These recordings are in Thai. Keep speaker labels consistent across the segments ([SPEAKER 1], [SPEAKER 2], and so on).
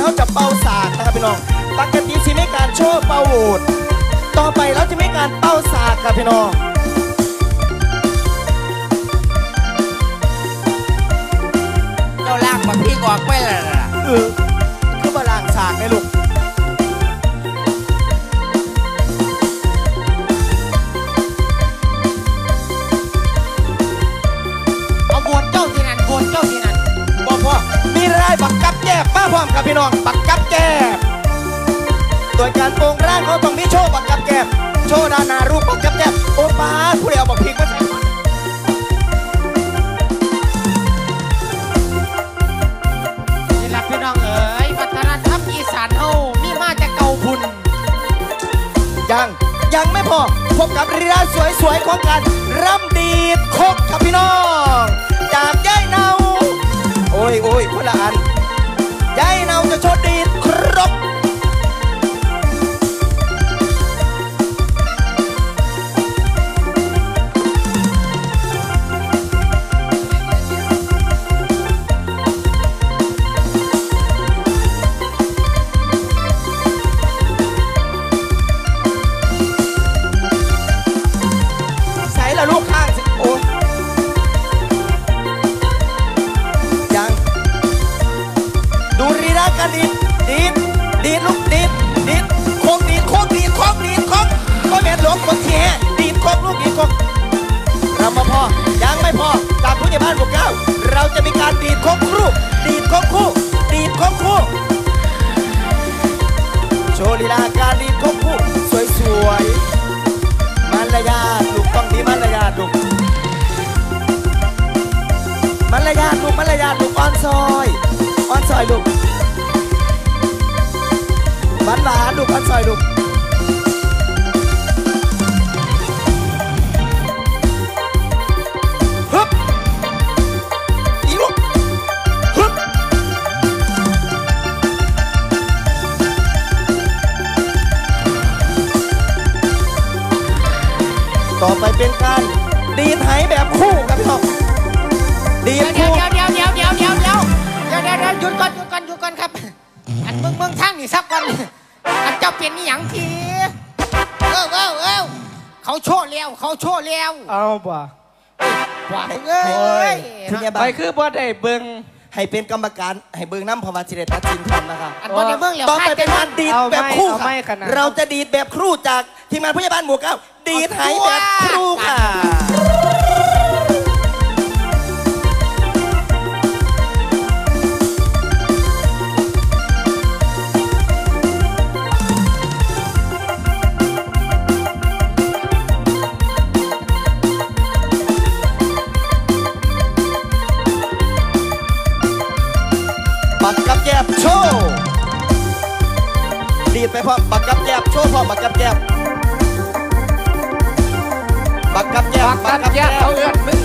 [SPEAKER 1] เขาจะเป่าสากนะครับพี่น้อง ปกติสิไม่การโชว์เป่าโหวดต่อไปเราจะไม่การเป่าสากครับพี่น้อง
[SPEAKER 2] เจ้าล่างบักพี่ออกไปแล้วล่ะ
[SPEAKER 1] เออคือ ร้อมกับพี่น้องบักกับแกบโดยการโปรงร่างเขาต้องมีโชว์บักกับแกบโชว์ด้านหน้ารูปบักกับแกบโอ้ป้าดผู้เดียวบักพริกมาใส่ก่อน
[SPEAKER 2] นี่ล่ะพี่น้องเอ๋ยวัฒนธรรมอีสานเฮามีมาจากเก่าบุญ
[SPEAKER 1] ยังยังไม่พอพบกับเรือสวยๆของการร่ำดีดคกครับพี่น้อง จากย่ายเนาโอ้ยโอ้ยคนละอัน Dai know. ากานหมู่เก้าเราจะมีการดีดโคกครูดีดโคกคู่ดีดโคกคู่โชว์ลีลาการดีดโคกคู่สวยๆมารยาทลูกต้องมีมารยาทลูกมารยาทลูกมารยาทลูกอ่อนซอยอ่อนซอยลูกหวานหวานลูกอ่อนซอยลูก ดีดไหแบบคู่ครับพี่น้องดีด
[SPEAKER 2] เดี๋ยว
[SPEAKER 1] คู่
[SPEAKER 2] เดี๋ยวเดี๋ยวเดี๋ยวเดี๋ยวเดี๋ยวเดี๋ยวเดี๋ยวเดี๋ยวเดี๋ยวหยุดก่อนหยุดก่อนหยุดก่อนครับ อันเมืองเมืองทางนี่สักก่อนอันเจ้าเป็นนี่หยังทีเอ้าเอ้าเอ้าเขาโชว์แล้วเขาโชว์แล้ว
[SPEAKER 3] เอาบ่
[SPEAKER 2] ว่าเอ้
[SPEAKER 1] โอ้ย
[SPEAKER 2] ย
[SPEAKER 1] ผู้ใหญ่
[SPEAKER 3] ไป
[SPEAKER 1] บ้าน
[SPEAKER 3] คือบ่ได้เบิ่ง
[SPEAKER 1] ให้เป็นกรรมการให้เบิ่งน้ำเพราะว่าสิได้ตัดสินพร้อมนะครับ
[SPEAKER 2] อันบนในเมืองแล้ว
[SPEAKER 1] ต่อไปเป็นการดีด
[SPEAKER 3] เอา
[SPEAKER 1] แบบ
[SPEAKER 3] ไม่
[SPEAKER 1] คู่
[SPEAKER 3] เอา
[SPEAKER 1] ค่ะ
[SPEAKER 3] ไม่ขนาด
[SPEAKER 1] เราจะดีดแบบครู่จากทีมงานผู้ใหญ่บ้านหมู่เก้าดีดไหแบบครู่ค่ะ โชว์ดีดไปพร้อมบักกับแกบโชว์พร้อมบักกับแกบบักกับแกบ
[SPEAKER 2] ปักกันแยกเขาเอื้อนมึง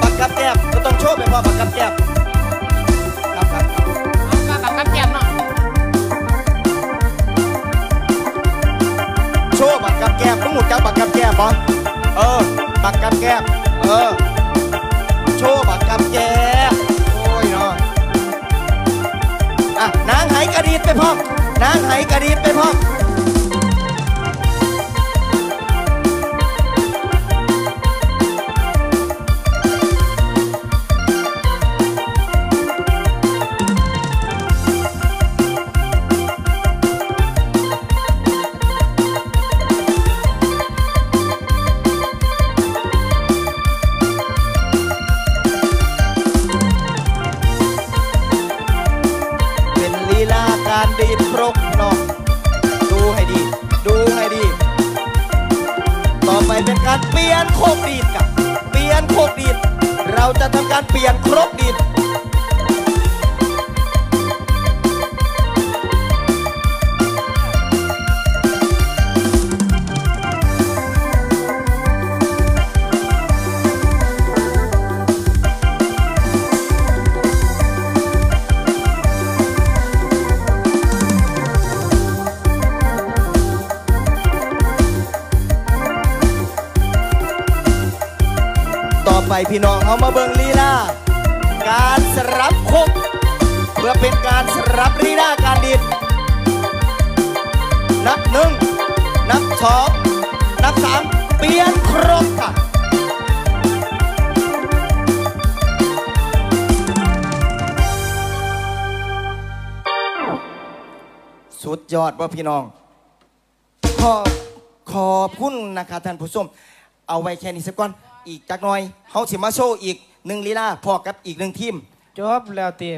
[SPEAKER 1] บักกับแกบก็ต้องโชว์ไปพร้อมบักกับแกบครับครับ
[SPEAKER 2] มากับกับแก้มหน่อย
[SPEAKER 1] โชว์บักกับแกบต้องหมุดกับบักกับแกบปะเออบักกับแกบเออโชว์บักกับแกบ นางไหกระดีดไปพ่อ นางไหกระดีดไปพ่อ ครกเนาะดูให้ดี ดูให้ดี ต่อไปเป็นการเปลี่ยนโคกดีดกับเปลี่ยนโคกดีดเราจะทำการเปลี่ยนครกดีด ไปพี่น้องเอามาเบิ่งลีลาการสรับคกเพื่อเป็นการสรับรีดาการดีดนับหนึ่งนับสองนับสามเปลี่ยนครบค่ะสุดยอดว่าพี่น้อง ขอขอบคุณนะคะท่านผู้ชม เอาไว้แค่นี้สักก่อน อีกจักหน่อยเฮาสิมาโชว์อีกหนึ่งลีลาพอกับอีกหนึ่งทีม
[SPEAKER 2] จบแล้วตี